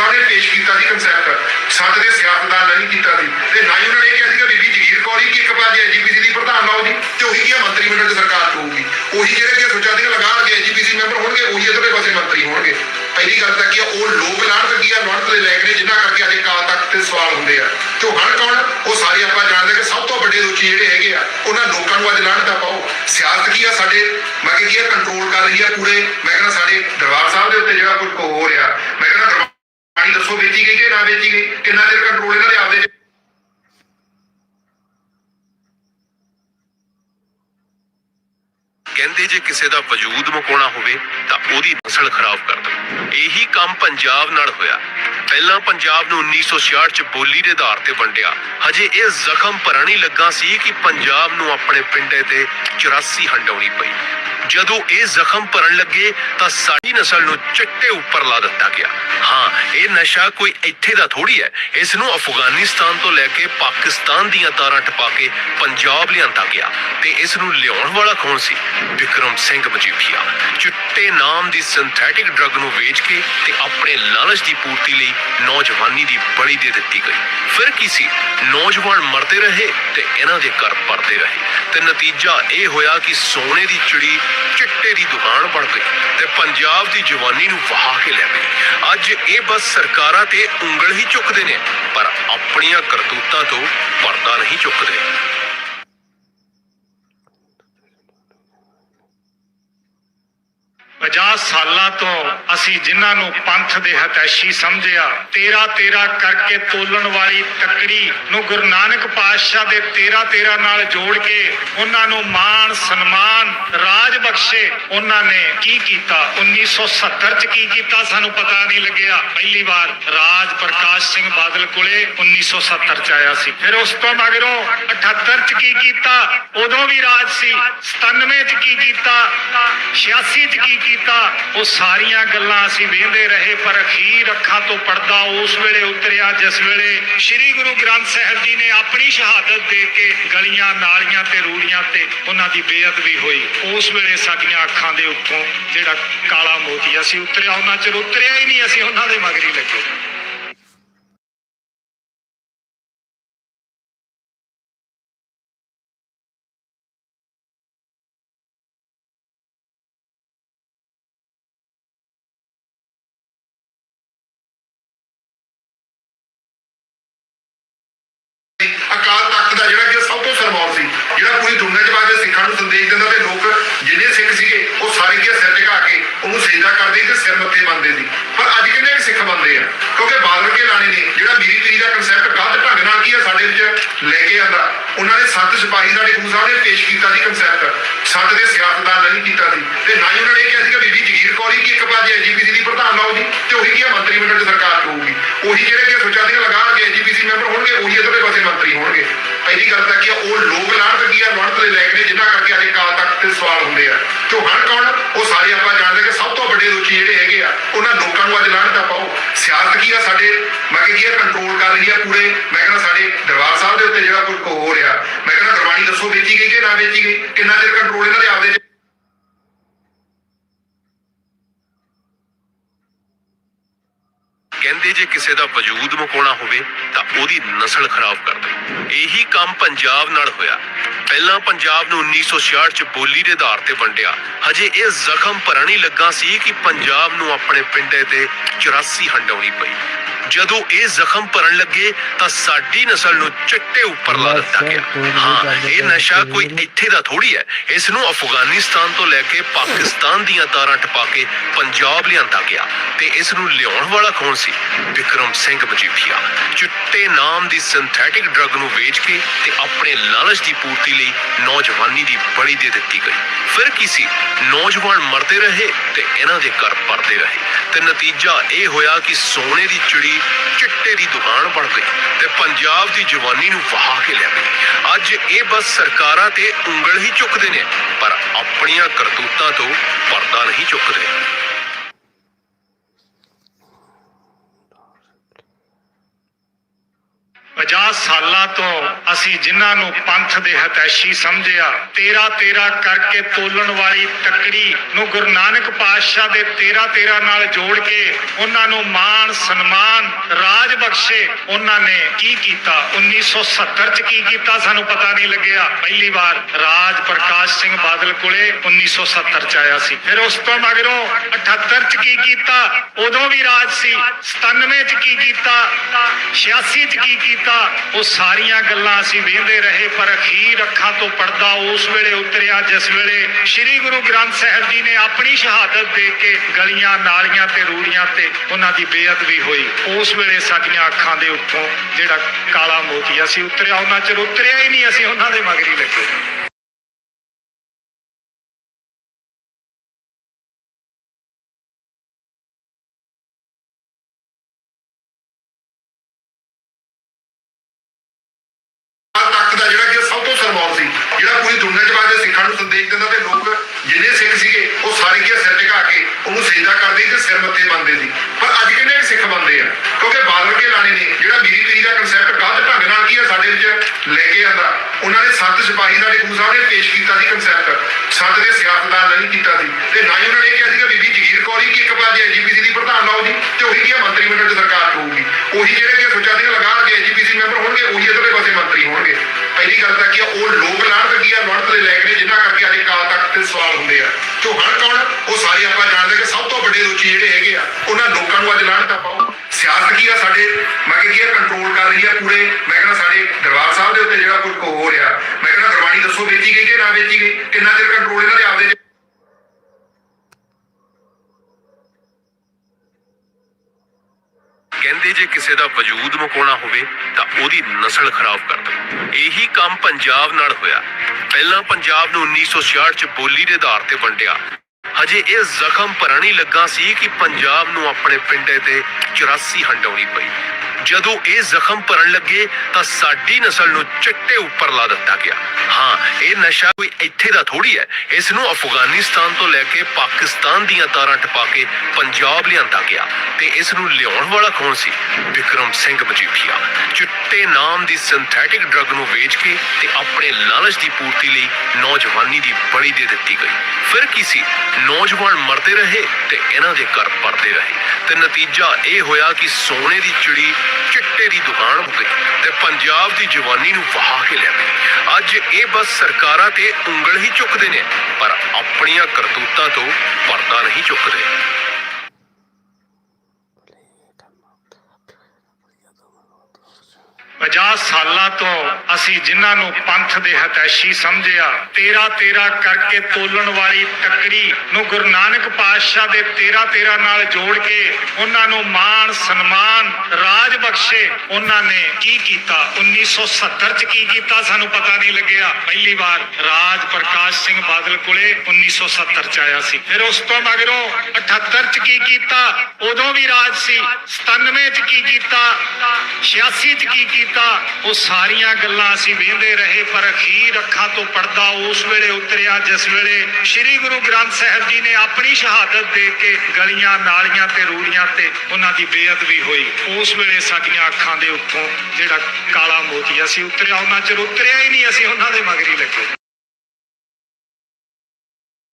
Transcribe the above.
ਸਿਪਾਹੀ ਨੇ ਪੇਸ਼ ਕੀਤਾ ਸੀ ਕਨਸੈਪਟ ਸੱਤ ਦੇ ਸਿਆਸਤਦਾਨ ਨਹੀਂ ਕੀਤਾ ਸੀ। ਤੇ ਨਾ ਹੀ ਉਹਨਾਂ ਨੇ ਕਿਹਾ ਸੀ ਕਿ ਬੀਬੀ ਜਗੀਰ ਕੌਰ ਹੀ ਕਿ ਇੱਕ ਪਾਸੇ ਐਜੀਪੀਸੀ ਦੀ ਪ੍ਰਧਾਨ ਲਾਓ ਜੀ, ਤੇ ਉਹੀ ਕੀ ਮੰਤਰੀ ਮੰਡਲ ਦੀ ਸਰਕਾਰ ਹੋਊਗੀ। ਉਹੀ ਜਿਹੜੇ ਕਿ ਸੋਚਾ ਦੀਆਂ ਲਗਾਣਗੇ ਐਜੀਪੀਸੀ ਮੈਂਬਰ ਹੋਣਗੇ, ਉਹੀ ਇਧਰਲੇ ਪਾਸੇ ਮੰਤਰੀ ਹੋਣਗੇ। ਪਹਿਲੀ ਗੱਲ ਤਾਂ ਕੀ ਉਹ ਲੋਕ ਲਾਣਤ ਕੀ ਆ ਲਾਣਤ ਦੇ ਲਾਇਕ ਨੇ, ਜਿਨ੍ਹਾਂ ਕਰਕੇ ਅੱਜ ਕਾਲ ਤੱਕ ਤੇ ਸਵਾਲ ਹੁੰਦੇ ਆ। ਤੇ ਉਹ ਹਣ ਕੌਣ? ਉਹ ਸਾਰੇ ਆਪਾਂ ਜਾਣਦੇ ਕਿ ਸਭ ਤੋਂ ਵੱਡੇ ਦੋਸ਼ੀ ਜਿਹੜੇ ਹੈਗੇ ਆ, ਉਹਨਾਂ ਲੋਕਾਂ ਨੂੰ ਅੱਜ ਲਾਣਤ ਪਾਓ। ਸਿਆਸਤ ਕੀ ਆ ਸਾਡੇ? ਮੈਂ ਕਿਹਾ ਕੀ ਆ ਕੰਟਰੋਲ ਕਰ ਰਹੀ ਆ ਪੂਰੇ। ਮੈਂ ਕਹਿੰਦਾ ਸਾਡੇ ਦਰਬਾਰ ਸਾਹਿਬ ਦੇ ਉੱਤੇ ਜਿਹੜਾ ਕੁਝ ਹੋ ਰਿਹਾ, ਮੈਂ ਕਹਿੰਦਾ ਦਰਬਾਰ ਦੱਸੋ ਵੇਚੀ ਗਈ ਕਿ ਨਾ ਵੇਚੀ ਗਈ? ਕਿੰਨਾ ਚਿਰ ਕੰਟਰੋਲ ਇਹਨਾਂ ਦੇ ਆਪਦੇ ਕਹਿੰਦੇ ਜੇ ਕਿਸੇ ਦਾ ਵਜੂਦ ਮੁਕਾਉਣਾ ਹੋਵੇ ਤਾਂ ਉਹਦੀ ਨਸਲ ਖਰਾਬ ਕਰ ਦੋ ਇਹੀ ਕੰਮ ਪੰਜਾਬ ਨਾਲ ਹੋਇਆ। ਪਹਿਲਾਂ ਪੰਜਾਬ ਨੂੰ 1966 ਚ ਬੋਲੀ ਦੇ ਆਧਾਰ ਤੇ ਵੰਡਿਆ। ਹਜੇ ਇਹ ਜ਼ਖਮ ਭਰਨ ਹੀ ਲੱਗਾ ਸੀ ਕਿ ਪੰਜਾਬ ਨੂੰ ਆਪਣੇ ਪਿੰਡੇ ਤੇ 84 ਹੰਡਾਉਣੀ ਪਈ। ਜਦੋਂ ਇਹ ਜ਼ਖਮ ਭਰਨ ਲੱਗੇ ਤਾਂ ਸਾਡੀ ਨਸਲ ਨੂੰ ਚਿੱਟੇ ਉੱਪਰ ਲਾ ਦਿੱਤਾ ਗਿਆ। ਹਾਂ, ਇਹ ਨਸ਼ਾ ਕੋਈ ਇੱਥੇ ਦਾ ਥੋੜੀ ਹੈ। ਇਸ ਨੂੰ ਅਫਗਾਨਿਸਤਾਨ ਤੋਂ ਲੈ ਕੇ ਪਾਕਿਸਤਾਨ ਦੀਆਂ ਤਾਰਾਂ ਟਪਾ ਕੇ ਪੰਜਾਬ ਲਿਆਂਦਾ ਗਿਆ ਤੇ ਇਸ ਨੂੰ ਲਿਆਉਣ ਵਾਲਾ ਕੌਣ ਸੀ? ਵਿਕਰਮ ਸਿੰਘ ਮਜੀਠੀਆ। ਚਿੱਟੇ ਨਾਮ ਦੀ ਸਿੰਥੈਟਿਕ ਡਰੱਗ ਨੂੰ ਵੇਚ ਕੇ ਤੇ ਆਪਣੇ ਲਾਲਚ ਦੀ ਪੂਰਤੀ ਲਈ ਨੌਜਵਾਨੀ ਦੀ ਬਲੀ ਦੇ ਦਿੱਤੀ ਗਈ। ਫਿਰ ਕੀ ਸੀ? ਨੌਜਵਾਨ ਮਰਦੇ ਰਹੇ ਤੇ ਇਹਨਾਂ ਦੇ ਘਰ ਪਰਦੇ ਰਹੇ। ਤੇ ਨਤੀਜਾ ਇਹ ਹੋਇਆ ਕਿ ਸੋਨੇ ਦੀ ਚਿੜੀ ਚਿੱਟੇ ਦੀ ਦੁਕਾਨ ਬਣ ਗਈ ਤੇ ਪੰਜਾਬ ਦੀ ਜਵਾਨੀ ਨੂੰ ਵਹਾ ਕੇ ਲੈ ਗਈ। ਅੱਜ ਇਹ ਬਸ ਸਰਕਾਰਾਂ ਤੇ ਉਂਗਲ ਹੀ ਚੁੱਕਦੇ ਨੇ, ਪਰ ਆਪਣੀਆਂ ਕਰਤੂਤਾਂ ਤੋਂ ਪਰਦਾ ਨਹੀਂ ਚੁੱਕਦੇ 50 ਸਾਲਾਂ ਤੋਂ ਅਸੀਂ ਜਿਨ੍ਹਾਂ ਨੂੰ ਪੰਥ ਦੇ ਹਤੈਸ਼ੀ ਸਮਝਿਆ ਤੇਰਾ ਤੇਰਾ ਕਰਕੇ ਤੋਲਣ ਵਾਲੀ ਤਕੜੀ ਨੂੰ ਗੁਰੂ ਨਾਨਕ ਪਾਤਸ਼ਾਹ ਦੇ ਤੇਰਾ ਤੇਰਾ ਨਾਲ ਜੋੜ ਕੇ ਉਹਨਾਂ ਨੂੰ ਮਾਣ, ਸਨਮਾਨ, ਰਾਜ ਬਖਸ਼ੇ ਉਹਨਾਂ ਨੇ ਕੀ ਕੀਤਾ? 1970 ਚ ਕੀ ਕੀਤਾ? ਸਾਨੂੰ ਪਤਾ ਨਹੀਂ ਲੱਗਿਆ। ਪਹਿਲੀ ਵਾਰ ਰਾਜ ਪ੍ਰਕਾਸ਼ ਸਿੰਘ ਬਾਦਲ ਕੋਲੇ 1970 ਚ ਆਇਆ ਸੀ। ਫਿਰ ਉਸ ਤੋਂ ਮਗਰੋਂ 78 ਚ ਕੀ ਕੀਤਾ? ਉਦੋਂ ਵੀ ਰਾਜ ਸੀ। 97 ਚ ਕੀ ਕੀਤਾ? 86 ਚ ਕੀ ਕੀਤਾ? ਉਹ ਸਾਰੀਆਂ ਗੱਲਾਂ ਅਸੀਂ ਵੇਂਦੇ ਰਹੇ, ਪਰ ਅਖੀਰ ਅੱਖਾਂ ਤੋਂ ਪਰਦਾ ਉਸ ਵੇਲੇ ਉਤਰਿਆ, ਜਿਸ ਵੇਲੇ ਸ੍ਰੀ ਗੁਰੂ ਗ੍ਰੰਥ ਸਾਹਿਬ ਜੀ ਨੇ ਆਪਣੀ ਸ਼ਹਾਦਤ ਦੇ ਕੇ ਗਲੀਆਂ, ਨਾਲੀਆਂ ਤੇ ਰੂੜੀਆਂ ਤੇ ਉਹਨਾਂ ਦੀ ਬੇਅਦਬੀ ਹੋਈ। ਉਸ ਵੇਲੇ ਸਾਡੀਆਂ ਅੱਖਾਂ ਦੇ ਉੱਤੋਂ ਜਿਹੜਾ ਕਾਲਾ ਮੋਤੀ ਅਸੀਂ ਉਤਰਿਆ, ਉਹਨਾਂ ਚਿਰ ਉਤਰਿਆ ਹੀ ਨਹੀਂ, ਅਸੀਂ ਉਹਨਾਂ ਦੇ ਮਗਰੀ ਲੱਗੇ ਅਕਾਲ ਤਖਤ ਦਾ ਜਿਹੜਾ ਕਿ ਸਭ ਤੋਂ ਸਰਮੌਰ ਸੀ ਜਿਹੜਾ ਪੂਰੀ ਦੁਨੀਆ 'ਚ ਬਾਅਦ ਸਿੱਖਾਂ ਨੂੰ ਸੰਦੇਸ਼ ਦਿੰਦਾ ਤੇ ਲੋਕ ਜਿੰਨੇ ਸਿੱਖ ਸੀਗੇ, ਉਹ ਸਾਰੇ ਕੀ ਸਿਰ ਝੁਕਾ ਕੇ ਉਹਨੂੰ ਸਜਦਾ ਕਰਦੇ ਤੇ ਸਿਰ ਮੱਥੇ ਬੰਨਦੇ ਸੀ। ਪਰ ਅੱਜ ਕਿੰਨੇ ਕੁ ਸਿੱਖ ਬੰਦੇ ਆ? ਕਿਉਂਕਿ ਬਾਦਲ ਕੇ ਲਾਣੇ ਨੇ, ਜਿਹੜਾ ਮੀਰੀ ਪੀਰੀ ਦਾ ਕਨਸੈਪਟ ਗਲਤ ਢੰਗ ਨਾਲ ਕੀ ਆ, ਸਾਡੇ ਵਿੱਚ ਲੈ ਕੇ ਆਂਦਾ। ਉਹਨਾਂ ਨੇ ਸੱਤ ਸਿਪਾਹੀ ਸਾਡੇ ਗੁਰੂ ਸਾਹਿਬ ਨੇ ਪੇਸ਼ ਕੀਤਾ ਸੀ ਕਨਸੈਪਟ ਸੱਤ ਦੇ ਸਿਆਸਤਦਾਨ ਨਹੀਂ ਕੀਤਾ ਸੀ। ਤੇ ਨਾ ਹੀ ਉਹਨਾਂ ਨੇ ਇਹ ਕਿਹਾ ਸੀ ਕਿ ਬੀਬੀ ਜਗੀਰ ਕੌਰ ਹੀ ਕਿ ਇੱਕ ਪਾਸੇ ਐਜੀਪੀਸੀ ਦੀ ਪ੍ਰਧਾਨ ਲਾਓ ਜੀ, ਤੇ ਉਹੀ ਕੀ ਮੰਤਰੀ ਮੰਡਲ ਦੀ ਸਰਕਾਰ ਹੋਊਗੀ ਉਹੀ ਜਿਹੜੇ ਕਿ ਸੋਚਾ ਦੀਆਂ ਲਗਾਣਗੇ ਐਜੀਪੀਸੀ ਮੈਂਬਰ ਹੋਣਗੇ, ਉਹੀ ਇਧਰਲੇ ਪਾਸੇ ਮੰਤਰੀ ਹੋਣਗੇ। ਪਹਿਲੀ ਗੱਲ ਤਾਂ ਕੀ ਉਹ ਲੋਕ ਲਾਣਤ ਕੀ ਆ ਲਾਣਤ ਦੇ ਲਾਇਕ ਨੇ, ਜਿਨ੍ਹਾਂ ਕਰਕੇ ਅੱਜ ਕਾਲ ਤੱਕ ਤੇ ਸਵਾਲ ਹੁੰਦੇ ਆ। ਤੇ ਕੌਣ ਉਹ ਸਾਰੇ ਆਪਾਂ ਜਾਣਦੇ ਕਿ ਸਭ ਤੋਂ ਵੱਡੇ ਦੋਸ਼ੀ ਜਿਹੜੇ ਹੈਗੇ ਆ, ਉਹਨਾਂ ਲੋਕਾਂ ਨੂੰ ਅੱਜ ਲਾਣਤ ਪਾਓ। ਸਿਆਸਤ ਕੀ ਆ ਸਾਡੇ? ਮੈਂ ਕਿਹਾ ਕੀ ਆ ਕੰਟਰੋਲ ਕਰ ਰਹੀ ਆ ਪੂਰੇ। ਮੈਂ ਕਹਿੰਦਾ ਸਾਡੇ ਦਰਬਾਰ ਸਾਹਿਬ ਦੇ ਉੱਤੇ ਜਿਹੜਾ ਕੁਝ ਹੋ ਰਿਹਾ, ਮੈਂ ਕਹਿੰਦਾ ਦਰਬਾਰੀ ਦੱਸੋ, ਵੇਚੀ ਗਈ ਕਿ ਨਾ ਵੇਚੀ ਗਈ? ਕਿੰਨਾ ਚਿਰ ਕੰਟਰੋਲ ਇਹਨਾਂ ਦੇ ਆਪਦੇ ਕਹਿੰਦੇ ਜੇ ਕਿਸੇ ਦਾ ਵਜੂਦ ਮਕਾਉਣਾ ਹੋਵੇ ਤਾਂ ਉਹਦੀ ਨਸਲ ਖਰਾਬ ਕਰ ਦੋ ਇਹੀ ਕੰਮ ਪੰਜਾਬ ਨਾਲ ਹੋਇਆ। ਪਹਿਲਾਂ ਪੰਜਾਬ ਨੂੰ 1966 ਚ ਬੋਲੀ ਦੇ ਆਧਾਰ ਤੇ ਵੰਡਿਆ। ਹਜੇ ਇਹ ਜ਼ਖਮ ਭਰਨ ਹੀ ਲੱਗਾ ਸੀ ਕਿ ਪੰਜਾਬ ਨੂੰ ਆਪਣੇ ਪਿੰਡੇ ਤੇ 84 ਹੰਡਾਉਣੀ ਪਈ। ਜਦੋਂ ਇਹ ਜ਼ਖਮ ਭਰਨ ਲੱਗੇ ਤਾਂ ਸਾਡੀ ਨਸਲ ਨੂੰ ਚਿੱਟੇ ਉੱਪਰ ਲਾ ਦਿੱਤਾ ਗਿਆ। ਹਾਂ ਇਹ ਨਸ਼ਾ ਕੋਈ ਇੱਥੇ ਦਾ ਥੋੜੀ ਹੈ। ਇਸ ਨੂੰ ਅਫਗਾਨਿਸਤਾਨ ਤੋਂ ਲੈ ਕੇ ਪਾਕਿਸਤਾਨ ਦੀਆਂ ਤਾਰਾਂ ਟਪਾ ਕੇ ਪੰਜਾਬ ਲਿਆਂਦਾ ਗਿਆ ਤੇ ਇਸ ਨੂੰ ਲਿਆਉਣ ਵਾਲਾ ਕੌਣ ਸੀ? ਵਿਕਰਮ ਸਿੰਘ ਮਜੀਠੀਆ। ਚਿੱਟੇ ਨਾਮ ਦੀ ਸਿੰਥੈਟਿਕ ਡਰੱਗ ਨੂੰ ਵੇਚ ਕੇ ਤੇ ਆਪਣੇ ਲਾਲਚ ਦੀ ਪੂਰਤੀ ਲਈ ਨੌਜਵਾਨੀ ਦੀ ਬਲੀ ਦੇ ਦਿੱਤੀ ਗਈ। ਫਿਰ ਕੀ ਸੀ? ਨੌਜਵਾਨ ਮਰਦੇ ਰਹੇ ਤੇ ਇਹਨਾਂ ਦੇ ਘਰ ਪਰਦੇ ਰਹੇ। ਤੇ ਨਤੀਜਾ ਇਹ ਹੋਇਆ ਕਿ ਸੋਨੇ ਦੀ ਚਿੜੀ ਚਿੱਟੇ ਦੀ ਦੁਕਾਨ ਬਣ ਗਈ ਤੇ ਪੰਜਾਬ ਦੀ ਜਵਾਨੀ ਨੂੰ ਵਹਾ ਕੇ ਲੈ ਗਈ। ਅੱਜ ਇਹ ਬਸ ਸਰਕਾਰਾਂ ਤੇ ਉਂਗਲ ਹੀ ਚੁੱਕਦੇ ਨੇ, ਪਰ ਆਪਣੀਆਂ ਕਰਤੂਤਾਂ ਤੋਂ ਪਰਦਾ ਨਹੀਂ ਚੁੱਕਦੇ 50 ਸਾਲਾਂ ਤੋਂ ਅਸੀਂ ਜਿਨ੍ਹਾਂ ਨੂੰ ਪੰਥ ਦੇ ਹਤੈਸ਼ੀ ਸਮਝਿਆ ਤੇਰਾ ਤੇਰਾ ਕਰਕੇ ਤੋਲਣ ਵਾਲੀ ਤਕੜੀ ਨੂੰ ਗੁਰੂ ਨਾਨਕ ਪਾਤਸ਼ਾਹ ਦੇ ਤੇਰਾ ਤੇਰਾ ਨਾਲ ਜੋੜ ਕੇ ਉਹਨਾਂ ਨੂੰ ਮਾਣ, ਸਨਮਾਨ, ਰਾਜ ਬਖਸ਼ੇ, ਉਹਨਾਂ ਨੇ ਕੀ ਕੀਤਾ? 1970 ਚ ਕੀ ਕੀਤਾ ਸਾਨੂੰ ਪਤਾ ਨਹੀਂ ਲੱਗਿਆ। ਪਹਿਲੀ ਵਾਰ ਰਾਜ ਪ੍ਰਕਾਸ਼ ਸਿੰਘ ਬਾਦਲ ਕੋਲੇ 1970 ਚ ਆਇਆ ਸੀ। ਫਿਰ ਉਸ ਤੋਂ ਮਗਰੋਂ 78 ਚ ਕੀ ਕੀਤਾ? ਉਦੋਂ ਵੀ ਰਾਜ ਸੀ। 97 ਚ ਕੀ ਕੀਤਾ? 86 ਚ ਕੀ ਕੀਤਾ? ਉਹ ਸਾਰੀਆਂ ਗੱਲਾਂ ਅਸੀਂ ਵੇਂਦੇ ਰਹੇ, ਪਰ ਅਖੀਰ ਅੱਖਾਂ ਤੋਂ ਪਰਦਾ ਉਸ ਵੇਲੇ ਉਤਰਿਆ, ਜਿਸ ਵੇਲੇ ਸ੍ਰੀ ਗੁਰੂ ਗ੍ਰੰਥ ਸਾਹਿਬ ਜੀ ਨੇ ਆਪਣੀ ਸ਼ਹਾਦਤ ਦੇ ਕੇ ਗਲੀਆਂ, ਨਾਲੀਆਂ ਤੇ ਰੂੜੀਆਂ ਤੇ ਉਹਨਾਂ ਦੀ ਬੇਅਦਬੀ ਹੋਈ। ਉਸ ਵੇਲੇ ਸਾਡੀਆਂ ਅੱਖਾਂ ਦੇ ਉੱਤੋਂ ਜਿਹੜਾ ਕਾਲਾ ਮੋਤੀਆ ਸੀ ਉਤਰਿਆ, ਉਹਨਾਂ ਚਿਰ ਉਤਰਿਆ ਹੀ ਨਹੀਂ ਅਸੀਂ, ਉਹਨਾਂ ਦੇ ਮਗਰੀ ਲੱਗੇ। ਜਿਹੜਾ ਕਿ ਸਭ ਤੋਂ ਸਰਮੌਰ ਸੀ, ਜਿਹੜਾ ਪੂਰੀ ਦੁਨੀਆ 'ਚ ਬਾਅਦ ਸਿੱਖਾਂ ਨੂੰ ਸੰਦੇਸ਼ ਦਿੰਦਾ ਤੇ ਲੋਕ ਜਿੰਨੇ ਸਿੱਖ ਸੀਗੇ, ਉਹ ਸਾਰੇ ਕੀ ਸਿਰ ਟਿਕਾ ਕੇ ਉਹਨੂੰ ਸਜਦਾ ਕਰਦੇ ਤੇ ਸਿਰ ਮੱਥੇ ਬੰਨਦੇ ਸੀ। ਪਰ ਅੱਜ ਕਿੰਨੇ ਸਿੱਖ ਬੰਦੇ ਆ? ਕਿਉਂਕਿ ਬਾਦਲ ਕੇ ਲਾਣੇ ਨੇ, ਜਿਹੜਾ ਮੀਰੀ ਪੀਰੀ ਦਾ ਕਨਸੈਪਟ ਗਲਤ ਢੰਗ ਨਾਲ ਕੀ ਆ ਸਾਡੇ ਵਿੱਚ ਲੈ ਕੇ ਆਂਦਾ, ਉਹਨਾਂ ਨੇ ਸੱਤ ਸਿਪਾਹੀ ਸਾਡੇ ਗੁਰੂ ਸਾਹਿਬ ਨੇ ਪੇਸ਼ ਕੀਤਾ ਸੀ ਕਨਸੈਪਟ ਸੱਤ ਦੇ ਸਿਆਸਤਦਾਨ ਨਹੀਂ ਕੀਤਾ ਸੀ। ਤੇ ਨਾ ਹੀ ਉਹਨਾਂ ਨੇ ਇਹ ਕਿਹਾ ਸੀਗਾ, ਬੀਬੀ ਜਗੀਰ ਕੌਰ ਹੀ ਕਿ ਇੱਕ ਵਾਰ ਐਜੀਪੀਸੀ ਦੀ ਪ੍ਰਧਾਨ ਲਾਓ ਜੀ, ਤੇ ਉਹੀ ਕੀ ਮੰਤਰੀ ਮੰਡਲ 'ਚ ਸਰਕਾਰ ਹੋਊਗੀ ਉਹੀ ਜਿਹੜੇ ਕਿ ਸੋਚਾ ਸੀ ਲਗਾਣਗੇ ਐਜੀਪੀਸੀ ਮੈਂਬਰ ਹੋਣਗੇ, ਉਹੀ ਇਧਰਲੇ ਪਾਸੇ ਮੰਤਰੀ ਹੋਣਗੇ। ਪਹਿਲੀ ਗੱਲ ਤਾਂ ਕੀ ਆ, ਉਹ ਲੋਕ ਲਾਣਤ ਲਾਣਤ ਦੇ ਲਾਇਕ ਨੇ, ਜਿਨ੍ਹਾਂ ਕਰਕੇ ਅੱਜ ਕਾਲ ਤੱਕ ਤੇ ਸਵਾਲ ਹੁੰਦੇ ਆ। ਚੌਹਾਨ ਕੌਣ? ਉਹ ਸਾਰੇ ਆਪਾਂ ਜਾਣਦੇ ਕਿ ਸਭ ਤੋਂ ਵੱਡੇ ਦੋਸ਼ੀ ਜਿਹੜੇ ਹੈਗੇ ਆ, ਉਹਨਾਂ ਲੋਕਾਂ ਨੂੰ ਅੱਜ ਲਾਣਤ ਪਾਓ। ਸਿਆਸਤ ਕੀ ਆ ਸਾਡੇ? ਮੈਂ ਕਿਹਾ ਕੀ ਆ ਕੰਟਰੋਲ ਕਰ ਰਹੀ ਆ ਪੂਰੇ। ਮੈਂ ਕਹਿੰਦਾ ਸਾਡੇ ਦਰਬਾਰ ਸਾਹਿਬ ਦੇ ਉੱਤੇ ਜਿਹੜਾ ਕੁਝ ਹੋ ਰਿਹਾ, ਮੈਂ ਕਹਿੰਦਾ ਗੁਰਬਾਣੀ ਦੱਸੋ, ਵੇਚੀ ਗਈ ਕਿ ਨਾ ਵੇਚੀ ਗਈ? ਕਿੰਨਾ ਚਿਰ ਕੰਟਰੋਲ ਇਹਨਾਂ ਦੇ ਆਪਦੇ ਕਹਿੰਦੇ ਜੇ ਕਿਸੇ ਦਾ ਵਜੂਦ ਮੁਕਾਉਣਾ ਹੋਵੇ ਤਾਂ ਉਹਦੀ ਨਸਲ ਖਰਾਬ ਕਰ ਦੋ। ਇਹੀ ਕੰਮ ਪੰਜਾਬ ਨਾਲ ਹੋਇਆ। ਪਹਿਲਾਂ ਪੰਜਾਬ ਨੂੰ 1966 ਚ ਬੋਲੀ ਦੇ ਆਧਾਰ ਤੇ ਵੰਡਿਆ। ਹਜੇ ਇਹ ਜ਼ਖਮ ਭਰਨ ਹੀ ਲੱਗਾ ਸੀ ਕਿ ਪੰਜਾਬ ਨੂੰ ਆਪਣੇ ਪਿੰਡੇ ਤੇ 84 ਹੰਡਾਉਣੀ ਪਈ। ਜਦੋਂ ਇਹ ਜ਼ਖਮ ਭਰਨ ਲੱਗੇ ਤਾਂ ਸਾਡੀ ਨਸਲ ਨੂੰ ਚਿੱਟੇ ਉੱਪਰ ਲਾ ਦਿੱਤਾ ਗਿਆ। ਹਾਂ, ਇਹ ਨਸ਼ਾ ਕੋਈ ਇੱਥੇ ਦਾ ਥੋੜੀ ਹੈ। ਇਸ ਨੂੰ ਅਫਗਾਨਿਸਤਾਨ ਤੋਂ ਲੈ ਕੇ ਪਾਕਿਸਤਾਨ ਦੀਆਂ ਤਾਰਾਂ ਟਪਾ ਕੇ ਪੰਜਾਬ ਲਿਆਂਦਾ ਗਿਆ। ਤੇ ਇਸ ਨੂੰ ਲਿਆਉਣ ਵਾਲਾ ਕੌਣ ਸੀ? ਵਿਕਰਮ ਸਿੰਘ ਮਜੀਠੀਆ। ਚਿੱਟੇ ਨਾਮ ਦੀ ਸਿੰਥੈਟਿਕ ਡਰੱਗ ਨੂੰ ਵੇਚ ਕੇ ਤੇ ਆਪਣੇ ਲਾਲਚ ਦੀ ਪੂਰਤੀ ਲਈ ਨੌਜਵਾਨੀ ਦੀ ਬਲੀ ਦੇ ਦਿੱਤੀ ਗਈ। ਫਿਰ ਕੀ ਸੀ? ਨੌਜਵਾਨ ਮਰਦੇ ਰਹੇ ਤੇ ਇਹਨਾਂ ਦੇ ਘਰ ਪਰਦੇ ਰਹੇ। ਤੇ ਨਤੀਜਾ ਇਹ ਹੋਇਆ ਕਿ ਸੋਨੇ ਦੀ ਚਿੜੀ ਚਿੱਟੇ ਦੀ ਦੁਕਾਨ ਹੋ ਗਈ ਤੇ ਪੰਜਾਬ ਦੀ ਜਵਾਨੀ ਨੂੰ ਵਹਾ ਕੇ ਲੈ ਗਈ। ਅੱਜ ਇਹ ਬਸ ਸਰਕਾਰਾਂ ਤੇ ਉਂਗਲ ਹੀ ਚੁੱਕਦੇ ਨੇ, ਪਰ ਆਪਣੀਆਂ ਕਰਤੂਤਾਂ ਤੋਂ ਪਰਦਾ ਨਹੀਂ ਚੁੱਕਦੇ। 50 ਸਾਲਾਂ ਤੋਂ ਅਸੀਂ ਜਿਨ੍ਹਾਂ ਨੂੰ ਪੰਥ ਦੇ ਹਤੈਸ਼ੀ ਸਮਝਿਆ ਤੇਰਾ ਤੇਰਾ ਕਰਕੇ ਤੋਲਣ ਵਾਲੀ ਤਕੜੀ ਨੂੰ ਗੁਰੂ ਨਾਨਕ ਪਾਤਸ਼ਾਹ ਦੇ ਤੇਰਾ ਤੇਰਾ ਨਾਲ ਜੋੜ ਕੇ ਉਹਨਾਂ ਨੂੰ ਮਾਣ, ਸਨਮਾਨ, ਰਾਜ ਬਖਸ਼ੇ ਉਹਨਾਂ ਨੇ ਕੀ ਕੀਤਾ? 1970 ਚ ਕੀ ਕੀਤਾ? ਸਾਨੂੰ ਪਤਾ ਨਹੀਂ ਲੱਗਿਆ। ਪਹਿਲੀ ਵਾਰ ਰਾਜ ਪ੍ਰਕਾਸ਼ ਸਿੰਘ ਬਾਦਲ ਕੋਲੇ 1970 ਚ ਆਇਆ ਸੀ। ਫਿਰ ਉਸ ਤੋਂ ਮਗਰੋਂ 78 ਚ ਕੀ ਕੀਤਾ? ਉਦੋਂ ਵੀ ਰਾਜ ਸੀ। 97 ਚ ਕੀ ਕੀਤਾ? 86 ਚ ਕੀ ਕੀਤਾ? ਕੀਤਾ ਉਹ ਸਾਰੀਆਂ ਗੱਲਾਂ ਅਸੀਂ ਵੇਂਦੇ ਰਹੇ, ਪਰ ਅਖੀਰ ਅੱਖਾਂ ਤੋਂ ਪਰਦਾ ਉਸ ਵੇਲੇ ਉਤਰਿਆ, ਜਿਸ ਵੇਲੇ ਸ੍ਰੀ ਗੁਰੂ ਗ੍ਰੰਥ ਸਾਹਿਬ ਜੀ ਨੇ ਆਪਣੀ ਸ਼ਹਾਦਤ ਦੇ ਕੇ ਗਲੀਆਂ, ਨਾਲੀਆਂ ਤੇ ਰੂੜੀਆਂ ਤੇ ਉਹਨਾਂ ਦੀ ਬੇਅਦਬੀ ਹੋਈ। ਉਸ ਵੇਲੇ ਸਾਡੀਆਂ ਅੱਖਾਂ ਦੇ ਉੱਤੋਂ ਜਿਹੜਾ ਕਾਲਾ ਮੋਤੀਆ ਸੀ ਉਤਰਿਆ, ਉਹਨਾਂ ਚਿਰ ਉਤਰਿਆ ਹੀ ਨਹੀਂ ਅਸੀਂ, ਉਹਨਾਂ ਦੇ ਮਗਰੀ ਲੱਗੇ।